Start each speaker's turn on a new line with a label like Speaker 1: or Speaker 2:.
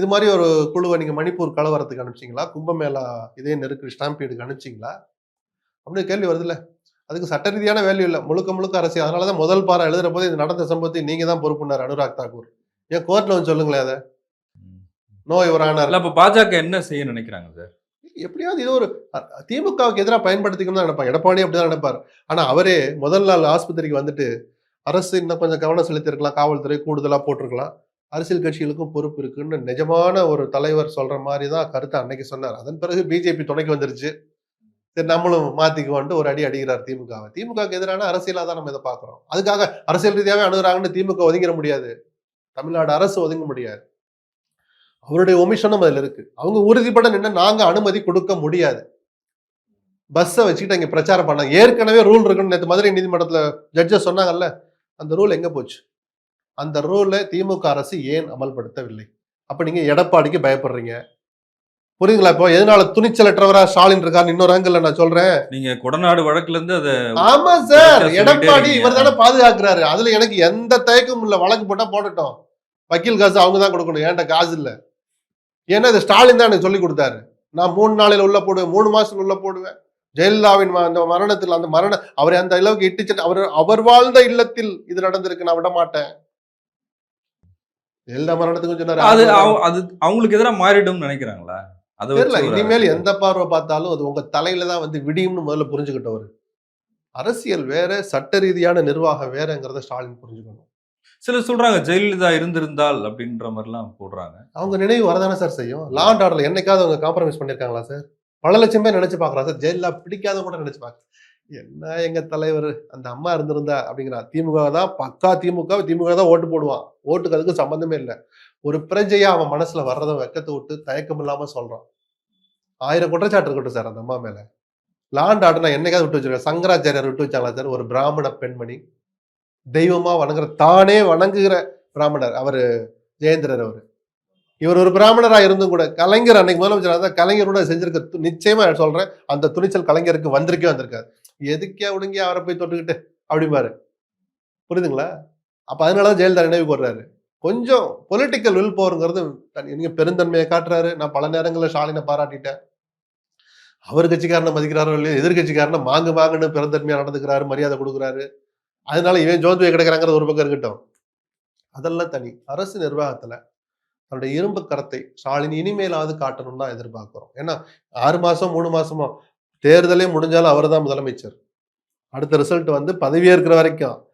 Speaker 1: இது மாதிரி ஒரு குழுவை நீங்க மணிப்பூர் கலவரத்துக்கு அனுப்பிச்சிங்களா? கும்பமேளா இதே நெருக்கு ஸ்டாம்பீடுக்கு அனுப்பிச்சிங்களா? அப்படின்னு கேள்வி வருதுல்ல. அதுக்கு சட்ட ரீதியான வேல்யூ இல்லை. முழுக்க முழுக்க அரசியல் அதனால தான் முதல் பாரம் எழுதுற போது இது நடந்த சம்பவத்தை நீங்க தான் பொறுப்புனார் அனுராக் தாக்கூர். ஏன் கோர்ட்ல வந்து சொல்லுங்களேன் அதை. No your honour.
Speaker 2: இல்ல அப்ப பாஜக என்ன செய்ய நினைக்கிறாங்க சார்?
Speaker 1: எப்படியாவது இது ஒரு திமுகவுக்கு எதிராக பயன்படுத்திக்கணும் தான் நினைப்பாங்க எடப்பாடி அப்படிதான் நினைப்பார். ஆனா அவரே முதல் நாள் ஆஸ்பத்திரிக்கு வந்துட்டு அரசு இன்னும் கொஞ்சம் கவனம் செலுத்திருக்கலாம் காவல்துறை கூடுதலா போட்டிருக்கலாம். அரசியல் கட்சிகளுக்கும் பொறுப்பு இருக்குன்னு நிஜமான ஒரு தலைவர் சொல்ற மாதிரி தான் கருத்தை அன்னைக்கு சொன்னார். அதன் பிறகு பிஜேபி துணைக்கு வந்துருச்சு. சரி நம்மளும் மாத்திக்குவோன்ட்டு ஒரு அடி அடிக்கிறார் திமுகவை. திமுகவுக்கு எதிரான அரசியலாக தான் நம்ம இதை பார்க்குறோம். அதுக்காக அரசியல் ரீதியாகவே அணுகுறாங்கன்னு திமுக ஒதுங்கிட முடியாது. தமிழ்நாடு அரசு ஒதுங்க முடியாது. அவருடைய ஒமிஷனும் அதில் இருக்கு. அவங்க உறுதிப்பட நின்று நாங்கள் அனுமதி கொடுக்க முடியாது. பஸ்ஸை வச்சுக்கிட்டு அங்கே பிரச்சாரம் பண்ணாங்க. ஏற்கனவே ரூல் இருக்குன்னு நேற்று மதுரை நீதிமன்றத்தில் ஜட்ஜஸ் சொன்னாங்கல்ல அந்த ரூல் எங்கே போச்சு? அந்த ரூலை திமுக அரசு ஏன் அமல்படுத்தவில்லை? அப்ப நீங்க எடப்பாடிக்கு பயப்படுறீங்க. புரியுதுங்களா இப்போ? எதனால துணிச்சலற்றவரா ஸ்டாலின் இருக்காரு இன்னொரு ஆங்கிள் நான் சொல்றேன்.
Speaker 2: நீங்க கொடநாடு வழக்குல இருந்து அதை
Speaker 1: ஆமா சார். எடப்பாடி. இவர் தானே பாதுகாக்கிறாரு. அதுல எனக்கு எந்த தயக்கமும் இல்ல. வழக்கு போட்டா போடட்டும். வக்கீல் காசு அவங்க தான் கொடுக்கணும். ஏன்டா காசு இல்ல. ஏன்னா இது ஸ்டாலின் தான் எனக்கு சொல்லி கொடுத்தாரு. நான் மூணு நாளையில உள்ள போடுவேன். மூணு மாசத்துல உள்ள போடுவேன். ஜெயலலிதாவின் அந்த மரணத்தில் அந்த மரண அவரை அந்த அளவுக்கு இட்டுச்சு அவர் அவர் வாழ்ந்த இல்லத்தில் இது நடந்திருக்கு. நான் விட மாட்டேன் ஜெயலலிதா மரணத்துக்கு சொன்னாரு.
Speaker 2: அது அது அவங்களுக்கு எதிராக மாறிடும்னு நினைக்கிறாங்களா? அதை
Speaker 1: தெரியல இனிமேல் எந்த பார்வை பார்த்தாலும் அது உங்க தலையில தான் வந்து விடியும்னு முதல்ல புரிஞ்சுக்கிட்டவர். அரசியல் வேற சட்ட ரீதியான நிர்வாகம் வேறங்கிறத ஸ்டாலின் புரிஞ்சுக்கணும்.
Speaker 2: சிலர் சொல்றாங்க ஜெயலலிதா இருந்திருந்தால் அப்படின்ற மாதிரிலாம் போடுறாங்க.
Speaker 1: அவங்க நினைவு வரதானே சார் செய்யும்? லா அண்ட் ஆர்டர்ல என்னைக்காவது அவங்க காம்ப்ரமைஸ் பண்ணிருக்காங்களா சார்? பல லட்சம் பேர் நினைச்சு பாக்குறா சார். ஜெயலலிதா பிடிக்காத கூட நினைச்சு பாக்க என்ன எங்க தலைவர்? அந்த அம்மா இருந்திருந்தா அப்படிங்கிறா. திமுக தான் பக்கா திமுக திமுக தான் ஓட்டு போடுவான். ஓட்டுக்கு அதுக்கு சம்பந்தமே இல்லை. ஒரு பிரஜையா அவன் மனசுல வர்றதை வெக்கத்தை விட்டு தயக்கம் இல்லாம சொல்றான். ஆயிரம் குற்றச்சாட்டு இருக்கட்டும் சார் அந்த அம்மா மேல. லாண்ட் ஆர்டர் நான் என்னைக்காவது விட்டு வச்சிருக்கேன். சங்கராச்சாரியார் விட்டு வச்சாங்களா சார்? ஒரு பிராமண பெண்மணி. தெய்வமா வணங்குற தானே வணங்குகிற பிராமணர். அவர் ஜெயேந்திரர் அவர். இவர் ஒரு பிராமணராக இருந்தும் கூட கலைஞர் அன்னைக்கு முதலமைச்சர் கலைஞரோட செஞ்சிருக்க நிச்சயமா சொல்றேன். அந்த துணிச்சல் கலைஞருக்கு வந்திருக்கே வந்திருக்காரு. எதுக்கே உடுங்கி அவரை போய் தொட்டுக்கிட்டு? அப்படிம்பாரு. புரியுதுங்களா? அப்போ அதனாலதான் ஜெயலலிதா நினைவுக்கு வர்றாரு கொஞ்சம் பொலிட்டிக்கல் வில் போருங்கிறது தனி- நீங்க பெருந்தன்மையை காட்டுறாரு. நான் பல நேரங்களில் ஸ்டாலினை பாராட்டிட்டேன். அவர் கட்சிக்காரனை மதிக்கிறாரோ இல்லையோ எதிர்கட்சிக்காரனை மாங்கு மாங்குன்னு பெருந்தன்மையாக நடந்துக்கிறாரு மரியாதை கொடுக்குறாரு. அதனால இவன் ஜோந்துவை கிடைக்கிறாங்கிறது ஒரு பக்கம் இருக்கட்டும். அதெல்லாம் தனி. அரசு நிர்வாகத்துல தன்னுடைய இரும்பு கரத்தை ஸ்டாலின் இனிமேலாவது காட்டணும்னு தான் எதிர்பார்க்கிறோம். ஏன்னா ஆறு மாசம் மூணு மாசமா தேர்தலே முடிஞ்சாலும் அவர் தான் முதலமைச்சர். அடுத்த ரிசல்ட் வந்து பதவியேற்கிற வரைக்கும்.